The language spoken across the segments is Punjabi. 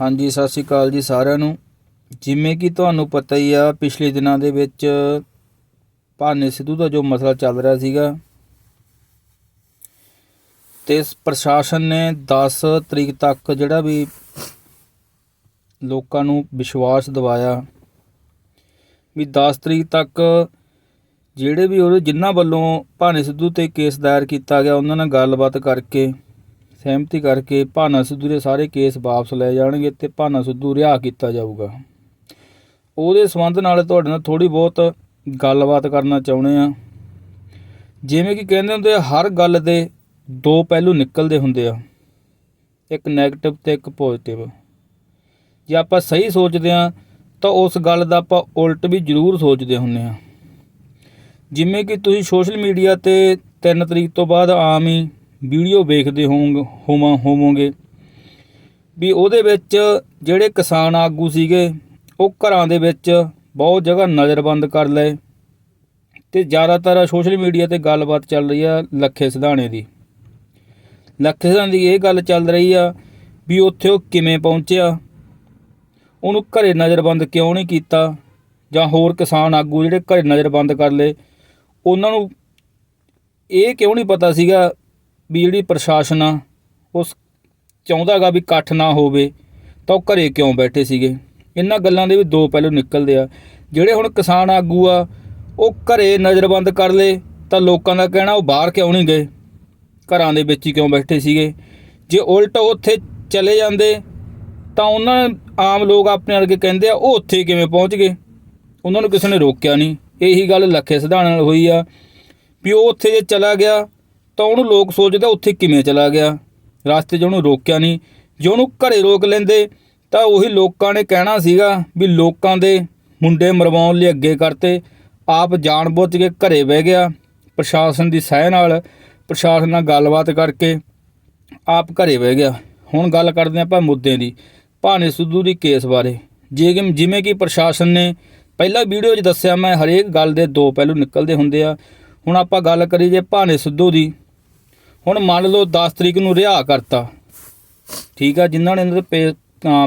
ਹਾਂਜੀ, ਸਤਿ ਸ਼੍ਰੀ ਅਕਾਲ ਜੀ ਸਾਰਿਆਂ ਨੂੰ। ਜਿਵੇਂ ਕਿ ਤੁਹਾਨੂੰ ਪਤਾ ਹੀ ਆ, ਪਿਛਲੇ ਦਿਨਾਂ ਦੇ ਵਿੱਚ ਭਾਨੇ ਸਿੱਧੂ ਦਾ ਜੋ ਮਸਲਾ ਚੱਲ ਰਿਹਾ ਸੀਗਾ, ਤੇ ਪ੍ਰਸ਼ਾਸਨ ਨੇ 10 ਤਰੀਕ ਤੱਕ ਜਿਹੜਾ ਵੀ ਲੋਕਾਂ ਨੂੰ ਵਿਸ਼ਵਾਸ ਦਿਵਾਇਆ, ਵੀ 10 ਤਰੀਕ ਤੱਕ ਜਿਹੜੇ ਵੀ ਉਹਦੇ ਜਿਨ੍ਹਾਂ ਵੱਲੋਂ ਭਾਨੇ ਸਿੱਧੂ ਤੇ ਕੇਸ ਦਾਇਰ ਕੀਤਾ ਗਿਆ, ਉਹਨਾਂ ਨਾਲ ਗੱਲਬਾਤ ਕਰਕੇ ਸਹਿਮਤੀ ਕਰਕੇ ਭਾਨਾ ਸਿੱਧੂ ਦੇ ਸਾਰੇ ਕੇਸ ਵਾਪਸ ਲਏ ਜਾਣਗੇ ਤੇ ਭਾਨਾ ਸਿੱਧੂ ਰਿਹਾ ਕੀਤਾ ਜਾਊਗਾ। ਉਹਦੇ ਸੰਬੰਧ ਨਾਲ ਤੁਹਾਡੇ ਨਾਲ ਥੋੜੀ ਬਹੁਤ ਗੱਲਬਾਤ ਕਰਨਾ ਚਾਹੁੰਦੇ ਆ ਜਿਵੇਂ ਕਿ ਕਹਿੰਦੇ ਹੁੰਦੇ ਆ, ਹਰ ਗੱਲ ਦੇ ਦੋ ਪਹਿਲੂ ਨਿਕਲਦੇ ਹੁੰਦੇ ਆ। ਇੱਕ 네ਗੇਟਿਵ ਤੇ ਇੱਕ ਪੋਜ਼ਿਟਿਵ ਜੇ ਆਪਾਂ ਸਹੀ ਸੋਚਦੇ ਆ ਤਾਂ ਉਸ ਗੱਲ ਦਾ ਆਪਾਂ ਉਲਟ ਵੀ ਜ਼ਰੂਰ ਸੋਚਦੇ ਹੁੰਦੇ ਆ ਜਿਵੇਂ ਕਿ ਤੁਸੀਂ ਸੋਸ਼ਲ ਮੀਡੀਆ ਤੇ 3 ਤਰੀਕ ਤੋਂ ਬਾਅਦ ਆਮ ਹੀ ਵੀਡੀਓ ਵੇਖਦੇ ਹੋਵੋਗੇ ਹੋਵਾਂ, ਹੋਵੋਗੇ ਵੀ ਉਹਦੇ ਵਿੱਚ ਜਿਹੜੇ ਕਿਸਾਨ ਆਗੂ ਸੀਗੇ, ਉਹ ਘਰਾਂ ਦੇ ਵਿੱਚ ਬਹੁਤ ਜਗ੍ਹਾ ਨਜ਼ਰਬੰਦ ਕਰ ਲਏ ਤੇ ਜ਼ਿਆਦਾਤਰ ਸੋਸ਼ਲ ਮੀਡੀਆ ਤੇ ਗੱਲਬਾਤ ਚੱਲ ਰਹੀ ਆ ਲੱਖੇ ਸਿਧਾਣੇ ਦੀ। ਲੱਖੇ ਸਿਧਾਣੇ ਦੀ ਇਹ ਗੱਲ ਚੱਲ ਰਹੀ ਆ ਵੀ ਉੱਥੇ ਉਹ ਕਿਵੇਂ ਪਹੁੰਚਿਆ, ਉਹਨੂੰ ਘਰੇ ਨਜ਼ਰਬੰਦ ਕਿਉਂ ਨਹੀਂ ਕੀਤਾ, ਜਾਂ ਹੋਰ ਕਿਸਾਨ ਆਗੂ ਜਿਹੜੇ ਘਰੇ ਨਜ਼ਰਬੰਦ ਕਰ ਲਏ, ਉਹਨਾਂ ਨੂੰ ਇਹ ਕਿਉਂ ਨਹੀਂ ਪਤਾ ਸੀਗਾ ਵੀ ਜਿਹੜੀ ਪ੍ਰਸ਼ਾਸਨ ਆ ਉਸ ਚਾਹੁੰਦਾਗਾ ਵੀ ਇਕੱਠ ਨਾ ਹੋਵੇ, ਤਾਂ ਉਹ ਘਰੇ ਕਿਉਂ ਬੈਠੇ ਸੀਗੇ? ਇਹਨਾਂ ਗੱਲਾਂ ਦੇ ਵੀ ਦੋ ਪਹਿਲੂ ਨਿਕਲਦੇ ਆ। ਜਿਹੜੇ ਹੁਣ ਕਿਸਾਨ ਆਗੂ ਆ, ਉਹ ਘਰੇ ਨਜ਼ਰਬੰਦ ਕਰ ਲਏ ਤਾਂ ਲੋਕਾਂ ਦਾ ਕਹਿਣਾ ਉਹ ਬਾਹਰ ਕਿਉਂ ਨਹੀਂ ਗਏ? ਘਰਾਂ ਦੇ ਵਿੱਚ ਹੀ ਕਿਉਂ ਬੈਠੇ ਸੀਗੇ? ਜੇ ਉਲਟ ਉਹ ਉੱਥੇ ਚਲੇ ਜਾਂਦੇ, ਤਾਂ ਉਹਨਾਂ ਆਮ ਲੋਕ ਆਪਣੇ ਵਰਗੇ ਕਹਿੰਦੇ ਆ, ਉਹ ਉੱਥੇ ਕਿਵੇਂ ਪਹੁੰਚ ਗਏ? ਉਹਨਾਂ ਨੂੰ ਕਿਸੇ ਨੇ ਰੋਕਿਆ ਨਹੀਂ। ਇਹੀ ਗੱਲ ਲੱਖੇ ਸਿਧਾਣੇ ਨਾਲ ਹੋਈ ਆ, ਵੀ ਉਹ ਉੱਥੇ ਜੇ ਚਲਾ ਗਿਆ ਤਾਂ ਉਹਨੂੰ ਲੋਕ ਸੋਚਦੇ ਉੱਥੇ ਕਿਵੇਂ ਚਲਾ ਗਿਆ। ਰਸਤੇ 'ਚ ਉਹਨੂੰ ਰੋਕਿਆ ਨਹੀਂ। ਜੇ ਉਹਨੂੰ ਘਰੇ ਰੋਕ ਲੈਂਦੇ, ਤਾਂ ਉਹੀ ਲੋਕਾਂ ਨੇ ਕਹਿਣਾ ਸੀਗਾ ਵੀ ਲੋਕਾਂ ਦੇ ਮੁੰਡੇ ਮਰਵਾਉਣ ਲਈ ਅੱਗੇ ਕਰਤੇ। ਆਪ ਜਾਣਬੁੱਝ ਕੇ ਘਰੇ ਬਹਿ ਗਿਆ। ਪ੍ਰਸ਼ਾਸਨ ਦੀ ਸਹਿ ਨਾਲ ਪ੍ਰਸ਼ਾਸਨ ਨਾਲ ਗੱਲਬਾਤ ਕਰਕੇ ਆਪ ਘਰੇ ਬਹਿ ਗਿਆ। ਹੁਣ ਗੱਲ ਕਰਦੇ ਹਾਂ ਆਪਾਂ ਮੁੱਦੇ ਦੀ, ਭਾਨੇ ਸਿੱਧੂ ਦੀ ਕੇਸ ਬਾਰੇ। ਜੇ ਕਿ ਜਿਵੇਂ ਕਿ ਪ੍ਰਸ਼ਾਸਨ ਨੇ ਪਹਿਲਾਂ ਵੀਡੀਓ 'ਚ ਦੱਸਿਆ, ਮੈਂ ਹਰੇਕ ਗੱਲ ਦੇ ਦੋ ਪਹਿਲੂ ਨਿਕਲਦੇ ਹੁੰਦੇ ਆ। ਹੁਣ ਆਪਾਂ ਗੱਲ ਕਰੀਏ ਜੇ ਭਾਨੇ ਸਿੱਧੂ ਦੀ। ਹੁਣ ਮੰਨ ਲਓ 10 ਤਰੀਕ ਨੂੰ ਰਿਹਾ ਕਰਤਾ। ਠੀਕ ਆ, ਜਿਨ੍ਹਾਂ ਨੇ ਇਹਨਾਂ ਦੇ ਪੇ-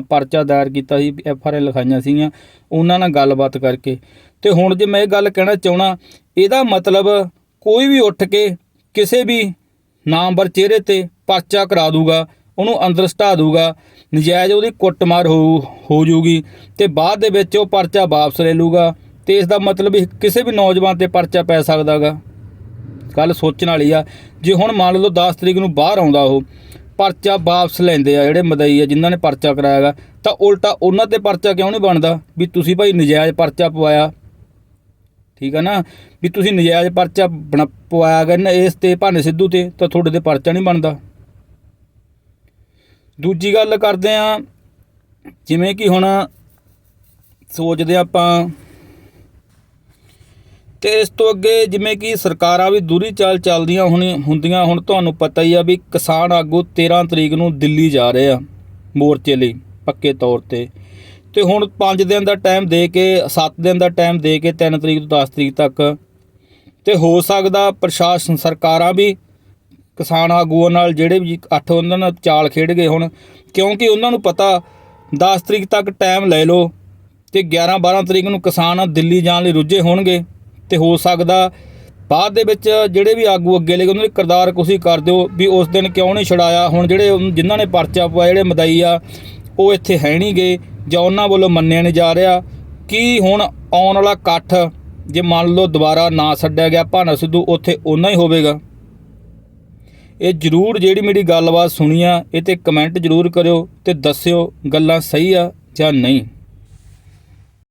ਪਰਚਾ ਦਾਇਰ ਕੀਤਾ ਸੀ, ਐਫ ਆਰ ਆਈ ਲਿਖਾਈਆਂ ਸੀਗੀਆਂ, ਉਹਨਾਂ ਨਾਲ ਗੱਲਬਾਤ ਕਰਕੇ। ਤੇ ਹੁਣ ਜੇ ਮੈਂ ਇਹ ਗੱਲ ਕਹਿਣਾ ਚਾਹਣਾ ਇਹਦਾ ਮਤਲਬ ਕੋਈ ਵੀ ਉੱਠ ਕੇ ਕਿਸੇ ਵੀ ਨਾਮਵਰ ਚਿਹਰੇ ਤੇ ਪਰਚਾ ਕਰਾ ਦੂਗਾ, ਉਹਨੂੰ ਅੰਦਰ ਸਟਾ ਦੂਗਾ, ਨਜਾਇਜ਼ ਉਹਦੀ ਕੁੱਟਮਾਰ ਹੋ ਹੋ ਜੂਗੀ ਤੇ ਬਾਅਦ ਦੇ ਵਿੱਚ ਉਹ ਪਰਚਾ ਵਾਪਸ ਲੈ ਲੂਗਾ ਤੇ ਇਸ ਦਾ ਮਤਲਬ ਕਿਸੇ ਵੀ ਨੌਜਵਾਨ ਤੇ ਪਰਚਾ ਪੈ ਸਕਦਾਗਾ। ਗੱਲ ਸੋਚਣ ਵਾਲੀ ਆ, ਜੇ ਹੁਣ ਮੰਨ ਲਓ 10 ਤਰੀਕ ਨੂੰ ਬਾਹਰ ਆਉਂਦਾ ਉਹ, ਪਰਚਾ ਵਾਪਸ ਲੈਂਦੇ ਆ ਜਿਹੜੇ ਮਦਈ ਆ, ਜਿਨ੍ਹਾਂ ਨੇ ਪਰਚਾ ਕਰਾਇਆਗਾ ਤਾਂ ਉਲਟਾ ਉਹਨਾਂ ਤੇ ਪਰਚਾ ਕਿਉਂ ਨਹੀਂ ਬਣਦਾ? ਵੀ ਤੁਸੀਂ ਭਾਈ ਨਜਾਇਜ਼ ਪਰਚਾ ਪਵਾਇਆ। ਠੀਕ ਆ ਨਾ? ਵੀ ਤੁਸੀਂ ਨਜਾਇਜ਼ ਪਰਚਾ ਬਣਾ- ਪਵਾਇਆ ਗਾ ਨਾ ਇਸ ਤੇ, ਭਾਨੇ ਸਿੱਧੂ ਤੇ, ਤਾਂ ਤੁਹਾਡੇ ਤੇ ਪਰਚਾ ਨਹੀਂ ਬਣਦਾ। ਦੂਜੀ ਗੱਲ ਕਰਦੇ ਆ, ਜਿਵੇਂ ਕਿ ਹੁਣ ਸੋਚਦੇ ਆਪਾਂ ਤੇ ਇਸ ਤੋਂ ਅੱਗੇ ਜਿਵੇਂ ਕਿ ਸਰਕਾਰਾਂ ਵੀ ਦੂਰੀ ਚਾਲ ਚੱਲਦੀਆਂ ਹੁਣ ਹੁੰਦੀਆਂ, ਹੁਣ ਤੁਹਾਨੂੰ ਪਤਾ ਹੀ ਆ ਵੀ ਕਿਸਾਨ ਆਗੂ 13 ਤਰੀਕ ਨੂੰ ਦਿੱਲੀ ਜਾ ਰਹੇ ਆ ਮੋਰਚੇ ਲਈ, ਪੱਕੇ ਤੌਰ ਤੇ। ਤੇ ਹੁਣ 5 ਦਿਨ ਦਾ ਟਾਈਮ ਦੇ ਕੇ 7 ਦਿਨ ਦਾ ਟਾਈਮ ਦੇ ਕੇ 3 ਤਰੀਕ ਤੋਂ 10 ਤਰੀਕ ਤੱਕ। ਤੇ ਹੋ ਸਕਦਾ ਪ੍ਰਸ਼ਾਸਨ, ਸਰਕਾਰਾਂ ਵੀ ਕਿਸਾਨ ਆਗੂਆਂ ਨਾਲ ਜਿਹੜੇ ਵੀ ਅੱਠ ਉਹਨਾਂ ਨਾਲ ਚਾਲ ਖੇਡ ਗਏ ਹੁਣ, ਕਿਉਂਕਿ ਉਹਨਾਂ ਨੂੰ ਪਤਾ 10 ਤਰੀਕ ਤੱਕ ਟਾਈਮ ਲੈ ਲਓ ਤੇ 11 12 ਤਰੀਕ ਨੂੰ ਕਿਸਾਨ ਦਿੱਲੀ ਜਾਣ ਲਈ ਰੁੱਝੇ ਹੋਣਗੇ। ਤੇ ਹੋ ਸਕਦਾ ਬਾਅਦ ਦੇ ਵਿੱਚ ਜਿਹੜੇ ਵੀ ਆਗੂ ਅੱਗੇ ਲੈ ਗਏ ਉਹਨਾਂ ਦੀ ਕਿਰਦਾਰ ਕੁਸ਼ੀ ਕਰ ਦਿਓ ਵੀ ਉਸ ਦਿਨ ਕਿਉਂ ਨਹੀਂ ਛਡਾਇਆ? ਹੁਣ ਜਿਹੜੇ ਜਿਨ੍ਹਾਂ ਨੇ ਪਰਚਾ ਪਵਾਇਆ, ਜਿਹੜੇ ਮਦਈ ਆ, ਉਹ ਇੱਥੇ ਹੈ ਨਹੀਂ ਗਏ ਜਾਂ ਉਹਨਾਂ ਵੱਲੋਂ ਮੰਨਿਆ ਨਹੀਂ ਜਾ ਰਿਹਾ। ਕੀ ਹੁਣ ਆਉਣ ਵਾਲਾ ਇਕੱਠ ਜੇ ਮੰਨ ਲਓ ਦੁਬਾਰਾ ਨਾ ਛੱਡਿਆ ਗਿਆ, ਭਾਨਾ ਸਿੱਧੂ ਉੱਥੇ ਓਨਾ ਹੀ ਹੋਵੇਗਾ? ਇਹ ਜਰੂਰ ਜਿਹੜੀ ਮੇਰੀ ਗੱਲਬਾਤ ਸੁਣੀ ਆ, ਇਹ ਤੇ ਕਮੈਂਟ ਜਰੂਰ ਕਰਿਓ ਤੇ ਦੱਸਿਓ ਗੱਲਾਂ ਸਹੀ ਆ ਜਾਂ ਨਹੀਂ।